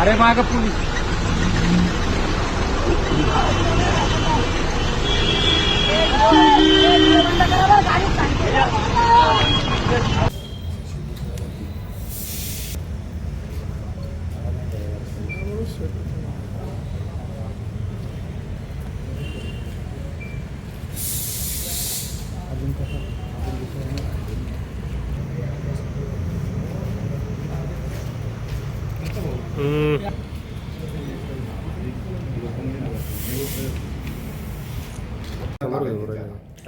अरे माग पोलीस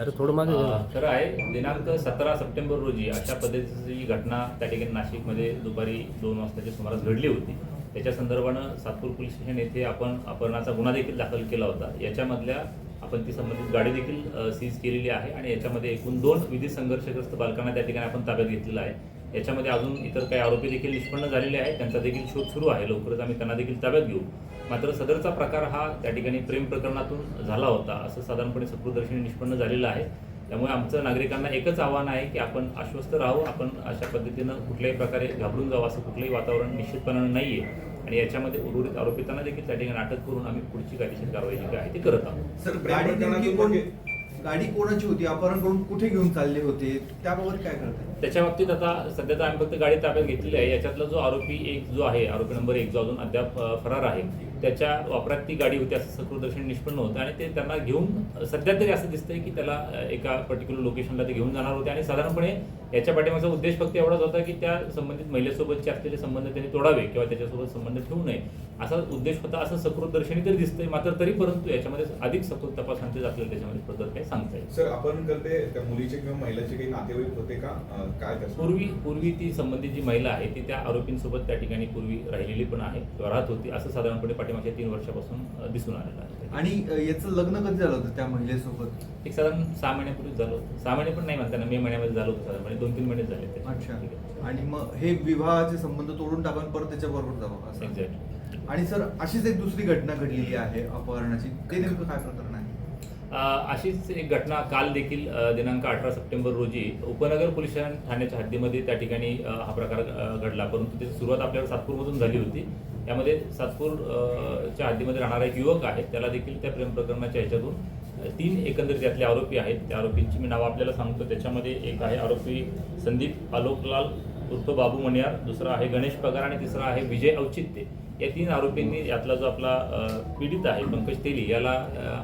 अरे थोडं मागे खरं आहे. दिनांक सतरा सप्टेंबर रोजी अशा पद्धतीची ही घटना त्या ठिकाणी नाशिकमध्ये दुपारी दोन वाजताच्या सुमारास घडली होती. त्याच्या संदर्भानं सातपूर पोलीस स्टेशन येथे आपण अपहरणाचा गुन्हा देखील दाखल केला होता. याच्यामधल्या आपण ती संबंधित गाडी देखील सीज केलेली आहे आणि याच्यामध्ये एकूण दोन विधी संघर्षग्रस्त बालकांना त्या ठिकाणी आपण ताब्यात घेतलेला आहे. याच्यामध्ये अजून इतर काही आरोपी देखील निष्पन्न झालेले आहेत. त्यांचा देखील शोध सुरू आहे. लवकरच आम्ही त्यांना देखील ताब्यात घेऊ. मात्र सदरचा प्रकार हा त्या ठिकाणी प्रेम प्रकरणातून झाला होता. असं साधारणपणे सकृदर्शनी निष्पन्न झालेलं आहे. त्यामुळे आमचं नागरिकांना एकच आव्हान आहे की आपण आश्वस्त राहू आपण अशा पद्धतीनं कुठल्याही प्रकारे घाबरून जावं. असं कुठलंही वातावरण निश्चितपणानं नाही आहे आणि याच्यामध्ये उर्वरित आरोपितांना देखील त्या ठिकाणी अटक करून आम्ही पुढची कायदेशीर कारवाई जी काय आहे ती करत आहोत. सर गाडी कोणाची होती? अपहरण करून कुठे घेऊन चालले होते? त्याबाबत काय करताय? त्याच्या बाबतीत आता सध्या तर आम्ही फक्त गाडी ताब्यात घेतलेली आहे. याच्यातला जो आरोपी एक जो आहे आरोपी नंबर एक जो अजून अद्याप फरार आहे त्याच्या वापरात ती गाडी होती असं सकृदर्शन निष्पन्न होतं आणि ते त्यांना घेऊन सध्या तरी असं दिसतंय की त्याला एका पर्टिक्युलर लोकेशनला ते घेऊन जाणार होते आणि साधारणपणे याच्या पाठीमागचा उद्देश फक्त एवढाच होता की त्या संबंधित महिलेसोबतचे असलेले संबंध त्यांनी तोडावे किंवा त्याच्यासोबत संबंध ठेवू नये. असा उद्देश होता असं सकृदर्शनी तरी दिसतंय मात्र तरी परंतु याच्यामध्ये अधिक सकृत तपासांचे आपल्याला त्याच्यामध्ये पद्धत काही सांगता येईल. सर आपण करते त्या मुलीचे किंवा महिलाचे काही नातेवाईक होते का? काय पूर्वी पूर्वी ती संबंधित जी महिला आहे ती त्या आरोपींसोबत त्या ठिकाणी पूर्वी राहिलेली पण आहे किंवा राहत होती असं साधारणपणे पाठीमागच्या तीन वर्षापासून दिसून आलेलं आहे. आणि याचं लग्न कधी झालं होतं त्या महिलेसोबत? एक साधारण सहा महिन्यापूर्वी झालं होतं. सहा महिने पण नाही म्हणता येणार, मे महिन्यामध्ये झालं होतं साधारणपणे दोन तीन महिने झाले. अच्छा. ठीक आहे. आणि मग हे विवाहाचे संबंध तोडून टाकून परत त्याच्या बरोबर जावं असं. Exactly. आणि सर अशीच एक दुसरी घटना घडलेली आहे अपहरणाची. ते नेमकं काय प्रकरण अशीच एक घटना काल देखील दिनांक अठरा सप्टेंबर रोजी उपनगर पोलीस ठाण्याच्या हद्दीमध्ये त्या ठिकाणी हा प्रकार घडला. परंतु त्याची सुरुवात आपल्याला सातपूरमधून झाली होती. त्यामध्ये सातपूरच्या हद्दीमध्ये राहणारा एक युवक आहे. त्याला देखील त्या प्रेम प्रकरणाच्या ह्याच्यातून तीन एकंदरीत त्यातले आरोपी आहेत. त्या आरोपींची मी नावं आपल्याला सांगतो. त्याच्यामध्ये एक आहे आरोपी संदीप आलोकलाल उर्फ बाबू मणियार दुसरा आहे गणेश पगार आणि तिसरा आहे विजय औचित्य. या तीन आरोपींनी यातला जो आपला पीडित आहे पंकज तेली याला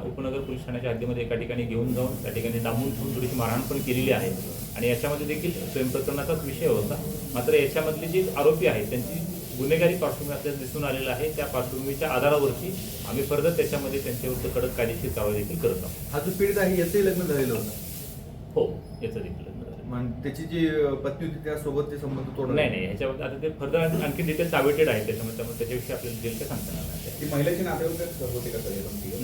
उपनगर पोलीस ठाण्याच्या हद्दीमध्ये एका ठिकाणी घेऊन जाऊन त्या ठिकाणी डांबून ठेवून थोडीशी मारहाण पण केलेली आहे. आणि याच्यामध्ये देखील प्रेम प्रकरणाचाच विषय होता. मात्र याच्यामधले जे आरोपी आहेत त्यांची गुन्हेगारी पार्श्वभूमी असल्याचं दिसून आलेलं आहे. त्या पार्श्वभूमीच्या आधारावरती आम्ही फर्दर त्याच्यामध्ये त्यांच्याविरुद्ध कडक कायदेशीर कारवाई देखील करत आहोत. हा जो पीडित आहे याचंही लग्न झालेलं होतं. हो याचं देखील लग्न त्याची जी पत्नी होती त्यासोबत ते संबंध तोडले नाही नाही ह्याच्यामध्ये आता ते फर्दर आणखी डिटेल्स अवेटेड आहेत त्याच्यामध्ये त्यामुळे त्याच्याविषयी आपल्याला डिटेल काय सांगता येणार नाही. ती महिलेचे नातेवाईक होते का?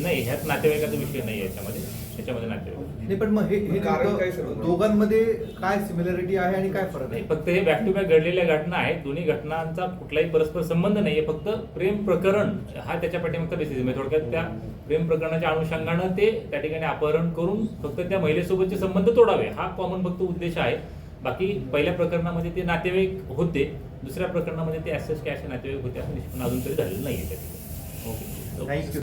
नाही ह्यात नातेवाईकाचा विषय नाही आहे याच्यामध्ये. याच्यामध्ये नातेवाईक. नाही पण मग हे हे कारण काय सर? दोघांमध्ये काय सिमिलॅरिटी आहे आणि काय फरक नाही आहे फक्त हे बॅक टू बॅक घडलेल्या घटना आहेत. दोन्ही घटनांचा कुठलाही परस्पर संबंध नाहीये फक्त प्रेम प्रकरण हा त्याच्या पाठीमागचा बेसिस म्हणजे थोडक्यात त्या प्रेम प्रकरणाच्या अनुषंगानं ते त्या ठिकाणी अपहरण करून फक्त त्या महिलेसोबतचे संबंध तोडावे. हा कॉमन फक्त उद्देश आहे. बाकी पहिल्या प्रकरणामध्ये ते नातेवाईक होते. दुसऱ्या प्रकरणामध्ये ते ऍसेस कॅश नातेवाईक होते असं निष्पन्न अजून तरी झालेलं नाहीये त्या ठिकाणी. 好，再见。